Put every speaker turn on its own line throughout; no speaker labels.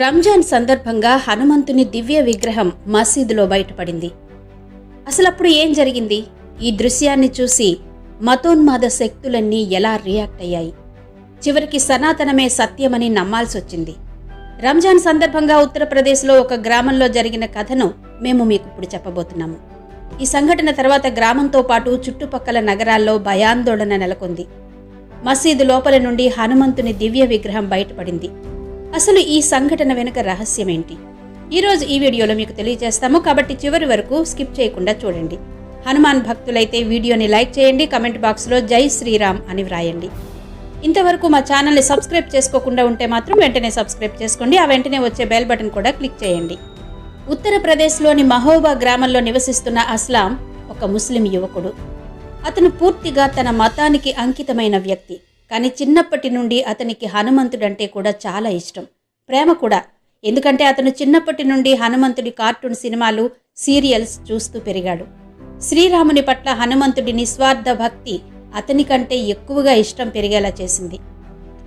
రంజాన్ సందర్భంగా హనుమంతుని దివ్య విగ్రహం మసీదులో బయటపడింది. అసలప్పుడు ఏం జరిగింది? ఈ దృశ్యాన్ని చూసి మతోన్మాద శక్తులన్నీ ఎలా రియాక్ట్ అయ్యాయి? చివరికి సనాతనమే సత్యమని నమ్మాల్సొచ్చింది. రంజాన్ సందర్భంగా ఉత్తరప్రదేశ్లో ఒక గ్రామంలో జరిగిన కథను మేము మీకు ఇప్పుడు చెప్పబోతున్నాము. ఈ సంఘటన తర్వాత గ్రామంతో పాటు చుట్టుపక్కల నగరాల్లో భయాందోళన నెలకొంది. మసీదు లోపల నుండి హనుమంతుని దివ్య విగ్రహం బయటపడింది. అసలు ఈ సంఘటన వెనుక రహస్యం ఏంటి? ఈరోజు ఈ వీడియోలో మీకు తెలియజేస్తాము. కాబట్టి చివరి వరకు స్కిప్ చేయకుండా చూడండి. హనుమాన్ భక్తులైతే వీడియోని లైక్ చేయండి కమెంట్ బాక్స్లో జై శ్రీరామ్ అని వ్రాయండి. ఇంతవరకు మా ఛానల్ని సబ్స్క్రైబ్ చేసుకోకుండా ఉంటే మాత్రం వెంటనే సబ్స్క్రైబ్ చేసుకోండి. ఆ వెంటనే వచ్చే బెల్ బటన్ కూడా క్లిక్ చేయండి. ఉత్తరప్రదేశ్లోని మహోబా గ్రామంలో నివసిస్తున్న అస్లాం ఒక ముస్లిం యువకుడు. అతను పూర్తిగా తన మతానికి అంకితమైన వ్యక్తి. కానీ చిన్నప్పటి నుండి అతనికి హనుమంతుడంటే కూడా చాలా ఇష్టం. ప్రేమ కూడా. ఎందుకంటే అతను చిన్నప్పటి నుండి హనుమంతుడి కార్టూన్ సినిమాలు సీరియల్స్ చూస్తూ పెరిగాడు. శ్రీరాముని పట్ల హనుమంతుడి నిస్వార్థ భక్తి అతని కంటే ఎక్కువగా ఇష్టం పెరిగేలా చేసింది.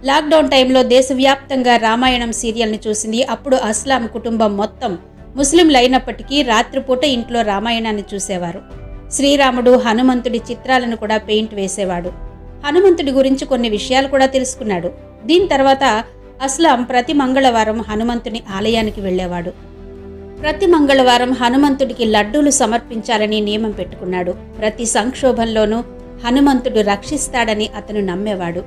లాక్డౌన్ టైంలో దేశవ్యాప్తంగా రామాయణం సీరియల్ని చూసింది. అప్పుడు అస్లాం కుటుంబం మొత్తం ముస్లింలు అయినప్పటికీ రాత్రిపూట ఇంట్లో రామాయణాన్ని చూసేవారు. శ్రీరాముడు హనుమంతుడి చిత్రాలను కూడా పెయింట్ వేసేవాడు. హనుమంతుడి గురించి కొన్ని విషయాలు కూడా తెలుసుకున్నాడు. దీని తర్వాత అస్లాం ప్రతి మంగళవారం హనుమంతుని ఆలయానికి వెళ్ళేవాడు. ప్రతి మంగళవారం హనుమంతుడికి లడ్డూలు సమర్పించాలని నియమం పెట్టుకున్నాడు. ప్రతి సంక్షోభంలోనూ హనుమంతుడు రక్షిస్తాడని అతను నమ్మేవాడు.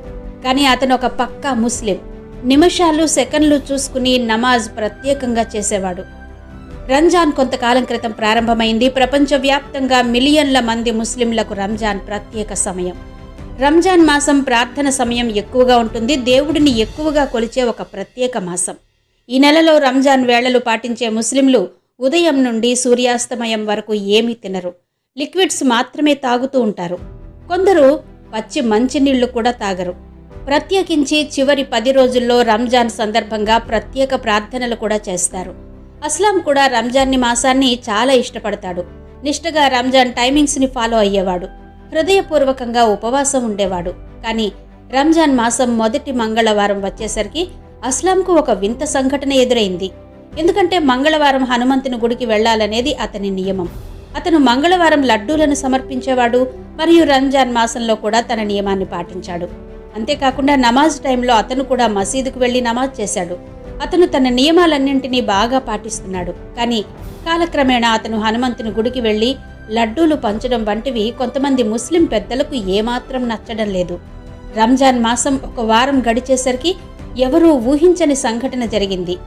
కానీ అతను ఒక పక్కా ముస్లిం. నిమిషాలు సెకండ్లు చూసుకుని నమాజ్ ప్రత్యేకంగా చేసేవాడు. రంజాన్ కొంతకాలం క్రితం ప్రారంభమైంది. ప్రపంచవ్యాప్తంగా మిలియన్ల మంది ముస్లింలకు రంజాన్ ప్రత్యేక సమయం. రంజాన్ మాసం ప్రార్థన సమయం ఎక్కువగా ఉంటుంది. దేవుడిని ఎక్కువగా కొలిచే ఒక ప్రత్యేక మాసం. ఈ నెలలో రంజాన్ వేళలు పాటించే ముస్లింలు ఉదయం నుండి సూర్యాస్తమయం వరకు ఏమీ తినరు. లిక్విడ్స్ మాత్రమే తాగుతూ ఉంటారు. కొందరు పచ్చి మంచినీళ్ళు కూడా తాగరు. ప్రత్యేకించి చివరి పది రోజుల్లో రంజాన్ సందర్భంగా ప్రత్యేక ప్రార్థనలు కూడా చేస్తారు. అస్లాం కూడా రంజాన్ని మాసాన్ని చాలా ఇష్టపడతాడు. నిష్టగా రంజాన్ టైమింగ్స్ని ఫాలో అయ్యేవాడు. హృదయపూర్వకంగా ఉపవాసం ఉండేవాడు. కానీ రంజాన్ మాసం మొదటి మంగళవారం వచ్చేసరికి అస్లాంకు ఒక వింత సంఘటన ఎదురైంది. ఎందుకంటే మంగళవారం హనుమంతుని గుడికి వెళ్ళాలనేది అతని నియమం. అతను మంగళవారం లడ్డూలను సమర్పించేవాడు మరియు రంజాన్ మాసంలో కూడా తన నియమాన్ని పాటించాడు. అంతేకాకుండా నమాజ్ టైంలో అతను కూడా మసీదుకు వెళ్ళి నమాజ్ చేశాడు. అతను తన నియమాలన్నింటినీ బాగా పాటిస్తున్నాడు. కానీ కాలక్రమేణా అతను హనుమంతుని గుడికి వెళ్ళి లడ్డూలు పంచడం వంటివి కొంతమంది ముస్లిం పెద్దలకు ఏమాత్రం నచ్చడం లేదు. రంజాన్ మాసం ఒక వారం గడిచేసరికి ఎవరూ ఊహించని సంఘటన జరిగింది.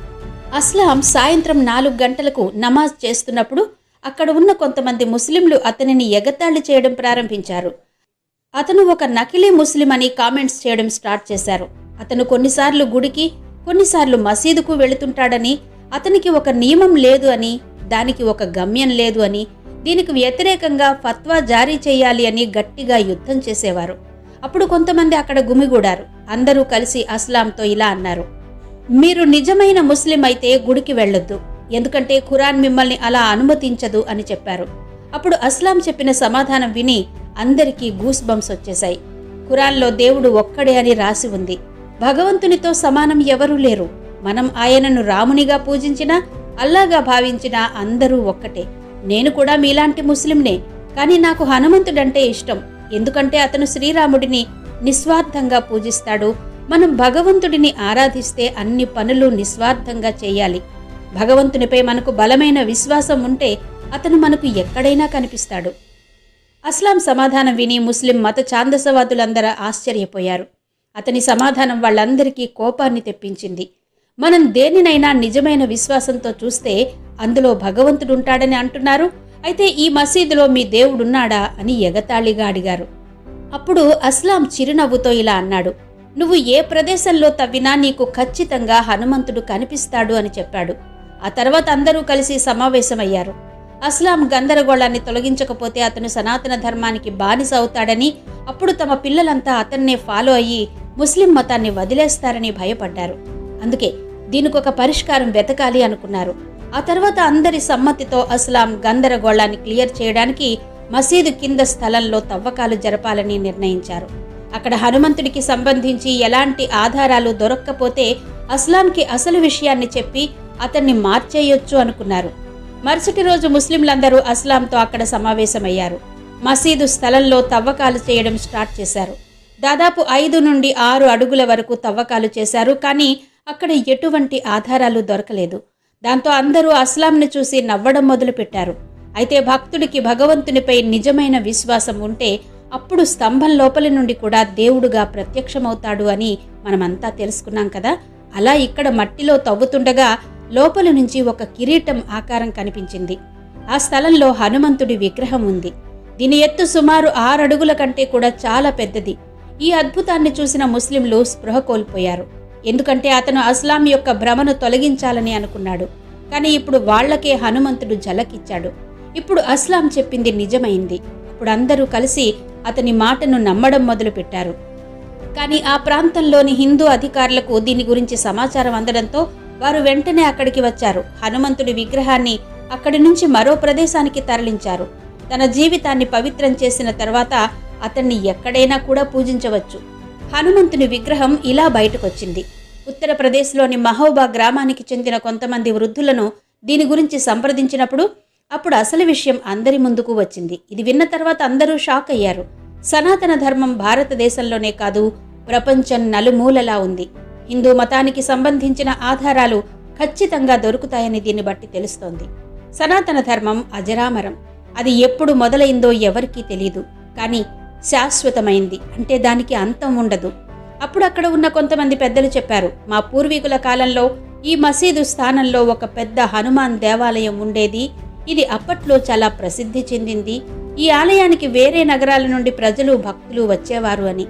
అస్లాం సాయంత్రం నాలుగు గంటలకు నమాజ్ చేస్తున్నప్పుడు అక్కడ ఉన్న కొంతమంది ముస్లింలు అతనిని ఎగతాళి చేయడం ప్రారంభించారు. అతను ఒక నకిలీ ముస్లిం అని కామెంట్స్ చేయడం స్టార్ట్ చేశారు. అతను కొన్నిసార్లు గుడికి కొన్నిసార్లు మసీదుకు వెళుతుంటాడని అతనికి ఒక నియమం లేదు అని దానికి ఒక గమ్యం లేదు అని దీనికి వ్యతిరేకంగా ఫత్వా జారీ చేయాలి అని గట్టిగా యుద్ధం చేసేవారు. అప్పుడు కొంతమంది అక్కడ గుమిగూడారు. అందరూ కలిసి అస్లాంతో ఇలా అన్నారు. మీరు నిజమైన ముస్లిం అయితే గుడికి వెళ్ళొద్దు. ఎందుకంటే ఖురాన్ మిమ్మల్ని అలా అనుమతించదు అని చెప్పారు. అప్పుడు అస్లాం చెప్పిన సమాధానం విని అందరికీ గూస్ బంప్స్ వచ్చేశాయి. ఖురాన్లో దేవుడు ఒక్కడే అని రాసి ఉంది. భగవంతునితో సమానం ఎవరూ లేరు. మనం ఆయనను రామునిగా పూజించినా అల్లాగా భావించినా అందరూ ఒక్కటే. నేను కూడా మీలాంటి ముస్లింనే కానీ నాకు హనుమంతుడంటే ఇష్టం. ఎందుకంటే అతను శ్రీరాముడిని నిస్వార్థంగా పూజిస్తాడు. మనం భగవంతుడిని ఆరాధిస్తే అన్ని పనులు నిస్వార్థంగా చేయాలి. భగవంతునిపై మనకు బలమైన విశ్వాసం ఉంటే అతను మనకు ఎక్కడైనా కనిపిస్తాడు. అస్లాం సమాధానం విని ముస్లిం మత ఛాందసవాదులందరూ ఆశ్చర్యపోయారు. అతని సమాధానం వాళ్ళందరికీ కోపాన్ని తెప్పించింది. మనం దేనినైనా నిజమైన విశ్వాసంతో చూస్తే అందులో భగవంతుడు ఉంటాడని అంటున్నారు. అయితే ఈ మసీదులో మీ దేవుడున్నాడా అని ఎగతాళిగా అడిగారు. అప్పుడు అస్లాం చిరునవ్వుతో ఇలా అన్నాడు. నువ్వు ఏ ప్రదేశంలో తవ్వినా నీకు ఖచ్చితంగా హనుమంతుడు కనిపిస్తాడు అని చెప్పాడు. ఆ తర్వాత అందరూ కలిసి సమావేశమయ్యారు. అస్లాం గందరగోళాన్ని తొలగించకపోతే అతను సనాతన ధర్మానికి బానిస అవుతాడని అప్పుడు తమ పిల్లలంతా అతన్నే ఫాలో అయ్యి ముస్లిం మతాన్ని వదిలేస్తారని భయపడ్డారు. అందుకే దీనికొక పరిష్కారం వెతకాలి అనుకున్నారు. ఆ తర్వాత అందరి సమ్మతితో అస్లాం గందరగోళాన్ని క్లియర్ చేయడానికి మసీదు కింద స్థలంలో తవ్వకాలు జరపాలని నిర్ణయించారు. అక్కడ హనుమంతుడికి సంబంధించి ఎలాంటి ఆధారాలు దొరక్కపోతే అస్లాంకి అసలు విషయాన్ని చెప్పి అతన్ని మార్చేయొచ్చు అనుకున్నారు. మరుసటి రోజు ముస్లింలందరూ అస్లాంతో అక్కడ సమావేశమయ్యారు. మసీదు స్థలంలో తవ్వకాలు చేయడం స్టార్ట్ చేశారు. దాదాపు ఐదు నుండి ఆరు అడుగుల వరకు తవ్వకాలు చేశారు. కానీ అక్కడ ఎటువంటి ఆధారాలు దొరకలేదు. దాంతో అందరూ అస్లాంని చూసి నవ్వడం మొదలుపెట్టారు. అయితే భక్తుడికి భగవంతునిపై నిజమైన విశ్వాసం ఉంటే అప్పుడు స్తంభం లోపలి నుండి కూడా దేవుడుగా ప్రత్యక్షమవుతాడు అని మనమంతా తెలుసుకున్నాం కదా. అలా ఇక్కడ మట్టిలో తవ్వుతుండగా లోపలి నుంచి ఒక కిరీటం ఆకారం కనిపించింది. ఆ స్థలంలో హనుమంతుడి విగ్రహం ఉంది. దీని ఎత్తు సుమారు ఆరడుగుల కంటే కూడా చాలా పెద్దది. ఈ అద్భుతాన్ని చూసిన ముస్లింలు స్పృహ కోల్పోయారు. ఎందుకంటే అతను అస్లాం యొక్క భ్రమను తొలగించాలని అనుకున్నాడు. కానీ ఇప్పుడు వాళ్ళకే హనుమంతుడు జలకిచ్చాడు. ఇప్పుడు అస్లాం చెప్పింది నిజమైంది. అప్పుడు అందరూ కలిసి అతని మాటను నమ్మడం మొదలుపెట్టారు. కానీ ఆ ప్రాంతంలోని హిందూ అధికారులకు దీని గురించి సమాచారం అందడంతో వారు వెంటనే అక్కడికి వచ్చారు. హనుమంతుడి విగ్రహాన్ని అక్కడి నుంచి మరో ప్రదేశానికి తరలించారు. తన జీవితాన్ని పవిత్రం చేసిన తర్వాత అతన్ని ఎక్కడైనా కూడా పూజించవచ్చు. హనుమంతుని విగ్రహం ఇలా బయటకొచ్చింది. ఉత్తరప్రదేశ్లోని మహోబా గ్రామానికి చెందిన కొంతమంది వృద్ధులను దీని గురించి సంప్రదించినప్పుడు అప్పుడు అసలు విషయం అందరి ముందుకు వచ్చింది. ఇది విన్న తర్వాత అందరూ షాక్ అయ్యారు. సనాతన ధర్మం భారతదేశంలోనే కాదు ప్రపంచం నలుమూలలా ఉంది. హిందూ మతానికి సంబంధించిన ఆధారాలు ఖచ్చితంగా దొరుకుతాయని దీన్ని బట్టి తెలుస్తోంది. సనాతన ధర్మం అజరామరం. అది ఎప్పుడు మొదలైందో ఎవరికీ తెలియదు కానీ శాశ్వతమైంది. అంటే దానికి అంతం ఉండదు. అప్పుడు అక్కడ ఉన్న కొంతమంది పెద్దలు చెప్పారు మా పూర్వీకుల కాలంలో ఈ మసీదు స్థానంలో ఒక పెద్ద హనుమాన్ దేవాలయం ఉండేది. ఇది అప్పట్లో చాలా ప్రసిద్ధి చెందింది. ఈ ఆలయానికి వేరే నగరాల నుండి ప్రజలు భక్తులు వచ్చేవారు అని.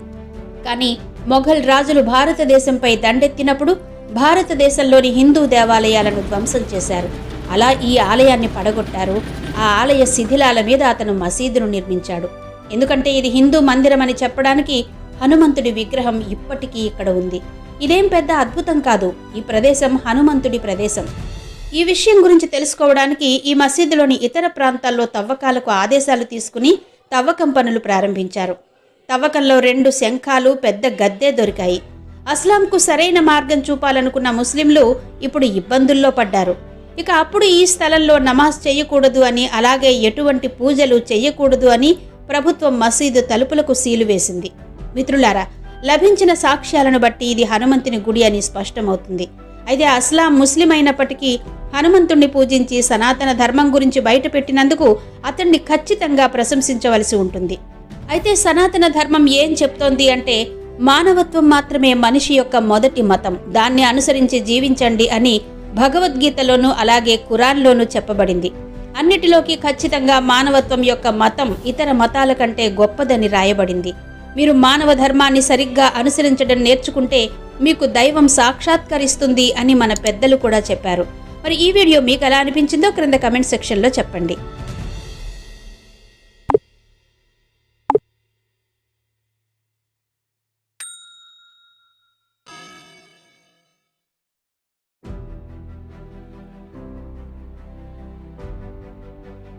కానీ మొఘల్ రాజులు భారతదేశంపై దండెత్తినప్పుడు భారతదేశంలోని హిందూ దేవాలయాలను ధ్వంసం చేశారు. అలా ఈ ఆలయాన్ని పడగొట్టారు. ఆ ఆలయ శిథిలాల మీద అతను మసీదును నిర్మించాడు. ఎందుకంటే ఇది హిందూ మందిరం అని చెప్పడానికి హనుమంతుడి విగ్రహం ఇప్పటికీ ఇక్కడ ఉంది. ఇదేం పెద్ద అద్భుతం కాదు. ఈ ప్రదేశం హనుమంతుడి ప్రదేశం. ఈ విషయం గురించి తెలుసుకోవడానికి ఈ మసీదులోని ఇతర ప్రాంతాల్లో తవ్వకాలకు ఆదేశాలు తీసుకుని తవ్వకం పనులు ప్రారంభించారు. తవ్వకంలో రెండు శంఖాలు పెద్ద గద్దె దొరికాయి. అస్లాంకు సరైన మార్గం చూపాలనుకున్న ముస్లింలు ఇప్పుడు ఇబ్బందుల్లో పడ్డారు. ఇక అప్పుడు ఈ స్థలంలో నమాజ్ చేయకూడదు అని అలాగే ఎటువంటి పూజలు చేయకూడదు అని ప్రభుత్వం మసీదు తలుపులకు సీలు వేసింది. మిత్రులారా లభించిన సాక్ష్యాలను బట్టి ఇది హనుమంతుని గుడి అని స్పష్టమవుతుంది. అయితే అస్లాం ముస్లిం అయినప్పటికీ హనుమంతుణ్ణి పూజించి సనాతన ధర్మం గురించి బయటపెట్టినందుకు అతన్ని ఖచ్చితంగా ప్రశంసించవలసి ఉంటుంది. అయితే సనాతన ధర్మం ఏం చెప్తోంది అంటే మానవత్వం మాత్రమే మనిషి యొక్క మొదటి మతం. దాన్ని అనుసరించి జీవించండి అని భగవద్గీతలోనూ అలాగే ఖురాన్లోనూ చెప్పబడింది. అన్నిటిలోకి ఖచ్చితంగా మానవత్వం యొక్క మతం ఇతర మతాల కంటే గొప్పదని రాయబడింది. మీరు మానవ ధర్మాన్ని సరిగ్గా అనుసరించడం నేర్చుకుంటే మీకు దైవం సాక్షాత్కరిస్తుంది అని మన పెద్దలు కూడా చెప్పారు. మరి ఈ వీడియో మీకు ఎలా అనిపించిందో క్రింద కమెంట్ సెక్షన్లో చెప్పండి.